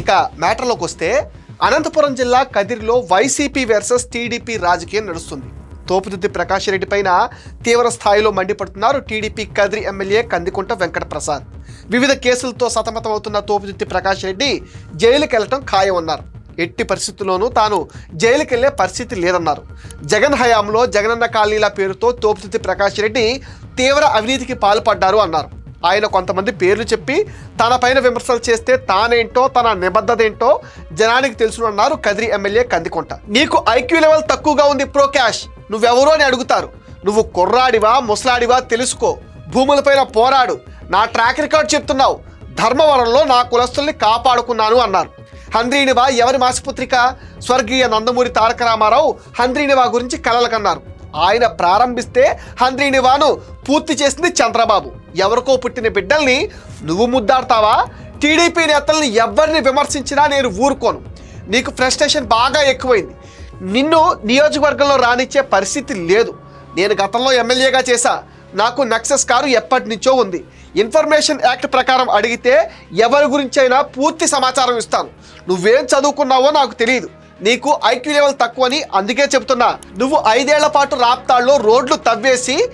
ఇక మ్యాటర్లోకి వస్తే అనంతపురం జిల్లా కదిరిలో వైసీపీ వర్సెస్ టీడీపీ రాజకీయం నడుస్తుంది. తోపుదుద్ది ప్రకాష్ రెడ్డి పైన తీవ్ర స్థాయిలో మండిపడుతున్నారు టీడీపీ కదిరి ఎమ్మెల్యే కందికుంట వెంకట ప్రసాద్ వివిధ కేసులతో సతమతమవుతున్న తోపుదుద్ది ప్రకాష్ రెడ్డి జైలుకి వెళ్ళటం ఖాయమన్నారు. ఎట్టి పరిస్థితుల్లోనూ తాను జైలుకి వెళ్ళే పరిస్థితి లేదన్నారు. జగన్ హయాంలో జగనన్న కాలనీల పేరుతో తోపుదుద్ది ప్రకాష్ రెడ్డి తీవ్ర అవినీతికి పాల్పడ్డారు అన్నారు. ఆయన కొంతమంది పేర్లు చెప్పి తన పైన విమర్శలు చేస్తే తానేంటో తన నిబద్ధత ఏంటో జనానికి తెలుసునన్నారు కదిరి ఎమ్మెల్యే కందికొంట. నీకు ఐక్యూ లెవెల్ తక్కువగా ఉంది ప్రో క్యాష్. నువ్వెవరో అని అడుగుతారు. నువ్వు కుర్రాడివా ముసలాడివా తెలుసుకో. భూములపైన పోరాడు. నా ట్రాక్ రికార్డ్ చెప్తున్నావు. ధర్మవరంలో నా కులస్తుల్ని కాపాడుకున్నాను అన్నారు. హంద్రీనివా ఎవరి మాసపుత్రిక? స్వర్గీయ నందమూరి తారక రామారావు హంద్రీనివా గురించి కలలు కన్నారు. ఆయన ప్రారంభిస్తే హంద్రీనివాను పూర్తి చేసింది చంద్రబాబు. ఎవరికో పుట్టిన బిడ్డల్ని నువ్వు ముద్దాడతావా? టీడీపీ నేతల్ని ఎవరిని విమర్శించినా నేను ఊరుకోను. నీకు ఫ్రస్ట్రేషన్ బాగా ఎక్కువైంది. నిన్ను నియోజకవర్గంలో రానిచ్చే పరిస్థితి లేదు. నేను గతంలో ఎమ్మెల్యేగా చేశా. నాకు నక్సెస్ కారు ఎప్పటి నుంచో ఉంది. ఇన్ఫర్మేషన్ యాక్ట్ ప్రకారం అడిగితే ఎవరి గురించైనా పూర్తి సమాచారం ఇస్తాను. నువ్వేం చదువుకున్నావో నాకు తెలియదు నీకు ఐక్యూ లెవెల్ తక్కువని అందుకే చెబుతున్నా. నువ్వు ఐదేళ్ళ పాటు రాప్తాడులో రోడ్లు తవ్వేసి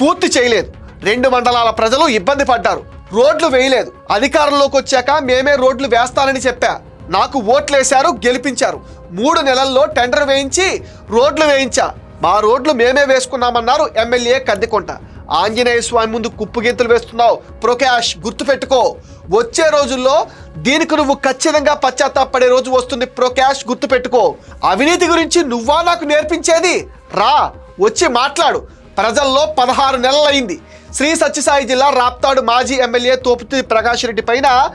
పూర్తి చేయలేదు. రెండు మండలాల ప్రజలు ఇబ్బంది పడ్డారు. రోడ్లు వేయలేదు. అధికారంలోకి వచ్చాక మేమే రోడ్లు వేస్తానని చెప్పా. నాకు ఓట్లేశారు గెలిపించారు. మూడు నెలల్లో టెండర్ వేయించి రోడ్లు వేయించా. మా రోడ్లు మేమే వేసుకున్నామన్నారు ఎమ్మెల్యే కద్దికొంట. ఆంజనేయ స్వామి ముందు కుప్పుగింతలు వేస్తున్నావు. ప్రొకాష్ గుర్తుపెట్టుకో. వచ్చే రోజుల్లో దీనికి నువ్వు ఖచ్చితంగా పశ్చాత్తాపడే రోజు వస్తుంది ప్రొకాష్ గుర్తుపెట్టుకో. అవినీతి గురించి నువ్వా నాకు నేర్పించేది? రా వచ్చి మాట్లాడు. ప్రజల్లో పదహారు నెలలైంది. శ్రీ సత్యసాయి జిల్లా రాప్తాడు మాజీ ఎమ్మెల్యే తోపుతి ప్రకాష్ రెడ్డి పైన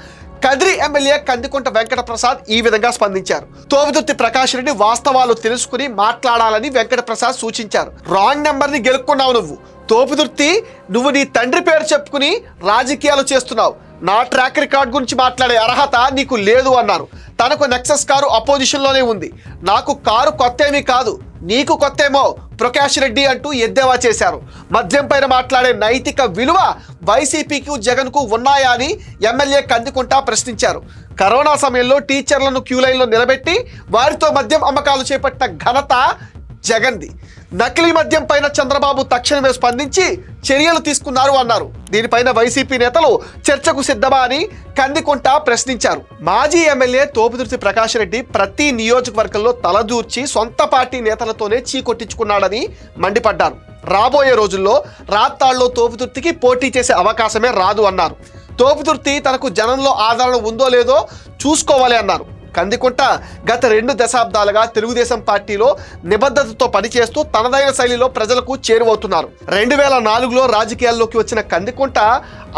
కదిరి ఎమ్మెల్యే కందికుంట వెంకట ప్రసాద్ ఈ విధంగా స్పందించారు. తోపుదుర్తి ప్రకాష్ రెడ్డి వాస్తవాలు తెలుసుకుని మాట్లాడాలని వెంకట ప్రసాద్ సూచించారు. రాంగ్ నెంబర్ని గెలుక్కున్నావు నువ్వు. తోపుదుర్తి నువ్వు నీ తండ్రి పేరు చెప్పుకుని రాజకీయాలు చేస్తున్నావు. నా ట్రాక్ రికార్డ్ గురించి మాట్లాడే అర్హత నీకు లేదు అన్నారు. తనకు నెక్సస్ కారు అపోజిషన్లోనే ఉంది. నాకు కారు కొత్త ఏమీ కాదు. నీకు కొత్తేమో ప్రకాష్ రెడ్డి అంటూ ఎద్దేవా చేశారు. మద్యం పైన మాట్లాడే నైతిక విలువ వైసీపీకి జగన్కు ఉన్నాయా అని ఎమ్మెల్యే కందికుంటా ప్రశ్నించారు. కరోనా సమయంలో టీచర్లను క్యూ లైన్లో నిలబెట్టి వారితో మద్యం అమ్మకాలు చేపట్టిన ఘనత జగన్ది. నకిలీ మద్యం పైన చంద్రబాబు తక్షణమే స్పందించి చర్యలు తీసుకున్నారు అన్నారు. దీనిపైన వైసీపీ నేతలు చర్చకు సిద్ధమా అని కందికొంట ప్రశ్నించారు. మాజీ ఎమ్మెల్యే తోపుదుర్తి ప్రకాష్ రెడ్డి ప్రతి నియోజకవర్గంలో తలదూర్చి సొంత పార్టీ నేతలతోనే చీకొట్టించుకున్నాడని మండిపడ్డారు. రాబోయే రోజుల్లో రాత్తాళ్ళలో తోపుదుర్తికి పోటీ చేసే అవకాశమే రాదు అన్నారు. తోపుదుర్తి తనకు జనంలో ఆదరణ ఉందో లేదో చూసుకోవాలి అన్నారు. కందికుంట గత రెండు దశాబ్దాలుగా తెలుగుదేశం పార్టీలో నిబద్ధతతో పనిచేస్తూ తనదైన శైలిలో ప్రజలకు చేరువవుతున్నారు. రెండు వేల నాలుగులో రాజకీయాల్లోకి వచ్చిన కందికుంట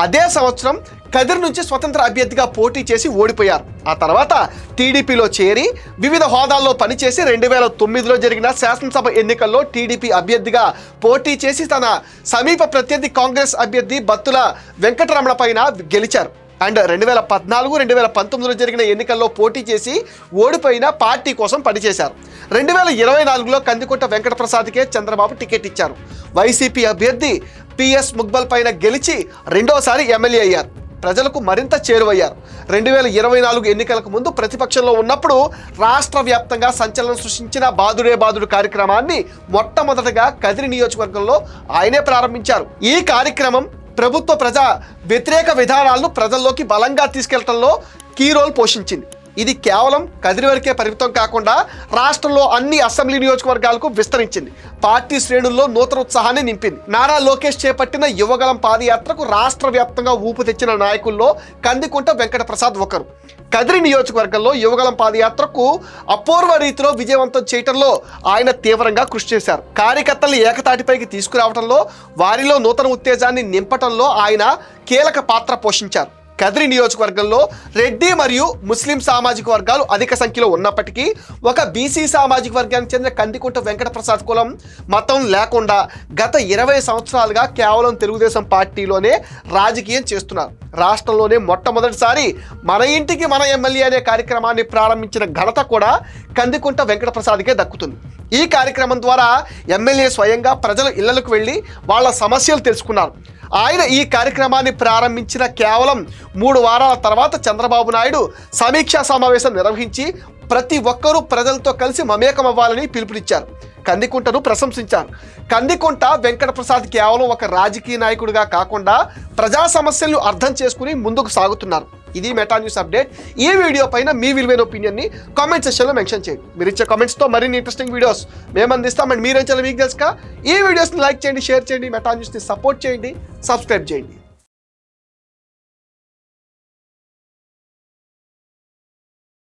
అదే సంవత్సరం కదిర్ నుంచి స్వతంత్ర అభ్యర్థిగా పోటీ చేసి ఓడిపోయారు. ఆ తర్వాత టీడీపీలో చేరి వివిధ హోదాల్లో పనిచేసి రెండు వేల తొమ్మిదిలో జరిగిన శాసనసభ ఎన్నికల్లో టీడీపీ అభ్యర్థిగా పోటీ చేసి తన సమీప ప్రత్యర్థి కాంగ్రెస్ అభ్యర్థి బత్తుల వెంకటరమణ పైన గెలిచారు. అండ్ రెండు వేల పద్నాలుగు రెండు వేల పంతొమ్మిదిలో జరిగిన ఎన్నికల్లో పోటీ చేసి ఓడిపోయిన పార్టీ కోసం పనిచేశారు. రెండు వేల ఇరవై నాలుగులో కందికొట్ట వెంకటప్రసాద్కే చంద్రబాబు టికెట్ ఇచ్చారు. వైసీపీ అభ్యర్థి పిఎస్ ముగ్బల్ పైన గెలిచి రెండోసారి ఎమ్మెల్యే అయ్యారు. ప్రజలకు మరింత చేరువయ్యారు. రెండు వేల ఇరవై నాలుగు ఎన్నికలకు ముందు ప్రతిపక్షంలో ఉన్నప్పుడు రాష్ట్ర వ్యాప్తంగా సంచలనం సృష్టించిన బాదుడే బాదుడు కార్యక్రమాన్ని మొట్టమొదటగా కదిరి నియోజకవర్గంలో ఆయనే ప్రారంభించారు. ఈ కార్యక్రమం ప్రభుత్వ ప్రజా వ్యతిరేక విధానాలను ప్రజల్లోకి బలంగా తీసుకెళ్ళడంలో కీ రోల్ పోషించింది. ఇది కేవలం కదిరి వరకే పరిమితం కాకుండా రాష్ట్రంలో అన్ని అసెంబ్లీ నియోజకవర్గాలకు విస్తరించింది. పార్టీ శ్రేణుల్లో నూతన ఉత్సాహాన్ని నింపింది. నారా లోకేష్ చేపట్టిన యువగలం పాదయాత్రకు రాష్ట్ర వ్యాప్తంగా ఊపు తెచ్చిన నాయకుల్లో కందికుంట వెంకట ప్రసాద్ ఒకరు. కదిరి నియోజకవర్గంలో యువగలం పాదయాత్రకు అపూర్వ రీతిలో విజయవంతం చేయటంలో ఆయన తీవ్రంగా కృషి చేశారు. కార్యకర్తలు ఏకతాటిపైకి తీసుకురావడంలో వారిలో నూతన ఉత్తేజాన్ని నింపటంలో ఆయన కీలక పాత్ర పోషించారు. కదిరి నియోజకవర్గంలో రెడ్డి మరియు ముస్లిం సామాజిక వర్గాలు అధిక సంఖ్యలో ఉన్నప్పటికీ ఒక బీసీ సామాజిక వర్గానికి చెందిన కందికుంట వెంకట ప్రసాద్ కులం మతం లేకుండా గత ఇరవై సంవత్సరాలుగా కేవలం తెలుగుదేశం పార్టీలోనే రాజకీయం చేస్తున్నారు. రాష్ట్రంలోనే మొట్టమొదటిసారి మన ఇంటికి మన ఎమ్మెల్యే అనే కార్యక్రమాన్ని ప్రారంభించిన ఘనత కూడా కందికుంట వెంకట ప్రసాద్కే దక్కుతుంది. ఈ కార్యక్రమం ద్వారా ఎమ్మెల్యే స్వయంగా ప్రజల ఇళ్ళకు వెళ్ళి వాళ్ళ సమస్యలు తెలుసుకున్నారు. ఆయన ఈ కార్యక్రమాన్ని ప్రారంభించిన కేవలం మూడు వారాల తర్వాత చంద్రబాబు నాయుడు సమీక్షా సమావేశం నిర్వహించి ప్రతి ఒక్కరూ ప్రజలతో కలిసి మమేకం అవ్వాలని పిలుపునిచ్చారు. కందికుంటను ప్రశంసించారు. కందికుంట వెంకట ప్రసాద్ కేవలం ఒక రాజకీయ నాయకుడిగా కాకుండా ప్రజా సమస్యలను అర్థం చేసుకుని ముందుకు సాగుతున్నారు. ఇది మెటా న్యూస్ అప్డేట్. ఈ వీడియో పైన మీ విలువైన ఒపీనియన్ని కామెంట్ సెక్షన్లో మెన్షన్ చేయండి. మీరు ఇచ్చే కామెంట్స్తో మరిన్ని ఇంట్రెస్టింగ్ వీడియోస్ మేము అందిస్తాం. అండ్ మీరేం చాలా మీకు తెలుసుక ఈ వీడియోస్ని లైక్ చేయండి షేర్ చేయండి మెటా న్యూస్ని సపోర్ట్ చేయండి సబ్స్క్రైబ్ చేయండి.